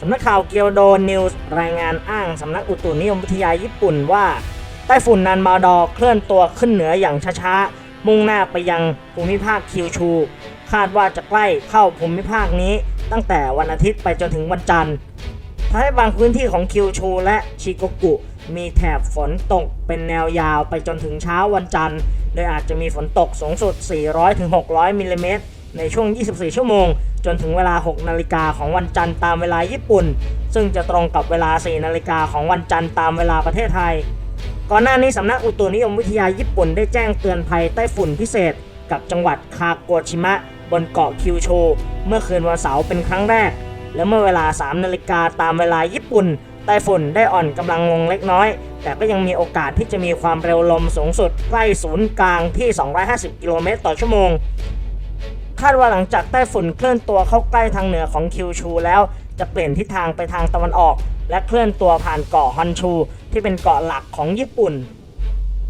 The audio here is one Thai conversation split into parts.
สำนักข่าวเกียวโดนิวส์รายงานอ้างสำนักอุตุนิยมวิทยาญี่ปุ่นว่าไต้ฝุ่นนันมาดอร์เคลื่อนตัวขึ้นเหนืออย่างช้าๆ มุ่งหน้าไปยังภูมิภาคคิวชู คาดว่าจะใกล้เข้าภูมิภาคนี้ ตั้งแต่วันอาทิตย์ไปจนถึงวันจันทร์ทำให้บางพื้นที่ของคิวชูและชิโกกุ มีแถบฝนตกเป็นแนวยาวไปจนถึงเช้าวันจันทร์ โดยอาจจะมีฝนตกสูงสุด 400-600มิลลิเมตร ในช่วง 24 ชั่วโมง จนถึงเวลา 6 นาฬิกาของวันจันทร์ตามเวลาญี่ปุ่น ซึ่งจะตรงกับเวลา 4 นาฬิกาของวันจันทร์ตามเวลาประเทศไทย ก่อนหน้านี้สำนักอุตุนิยมวิทยาญี่ปุ่นได้แจ้งเตือนภัยไต้ฝุ่นพิเศษ กับจังหวัดคาโกชิมะ บนเกาะคิวโช เมื่อคืนวันเสาร์เป็นครั้งแรก และเมื่อเวลา 3 นาฬิกาตามเวลาญี่ปุ่นไต้ฝุ่นได้อ่อนกำลังลงเล็กน้อย แต่ก็ยังมีโอกาสที่จะมีความเร็วลมสูงสุดใกล้ศูนย์กลางที่ 250 กิโลเมตรต่อชั่วโมง คาดว่าหลังจากไต้ฝุ่นเคลื่อนตัวเข้าใกล้ทางเหนือของคิวชูแล้ว จะเปลี่ยนทิศทางไปทางตะวันออก และเคลื่อนตัวผ่านเกาะฮอนชู ที่เป็นเกาะหลักของญี่ปุ่น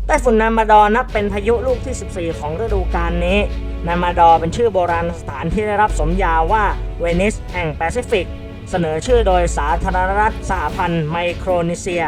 ไต้ฝุ่นนามาดอนับเป็นพายุลูกที่ 14 ของฤดูกาลนี้ นามาดอเป็นชื่อโบราณสถานที่ได้รับสมญาว่าเวนิสแห่งแปซิฟิก เสนอชื่อโดยสาธารณรัฐสหพันธ์ไมโครนีเซีย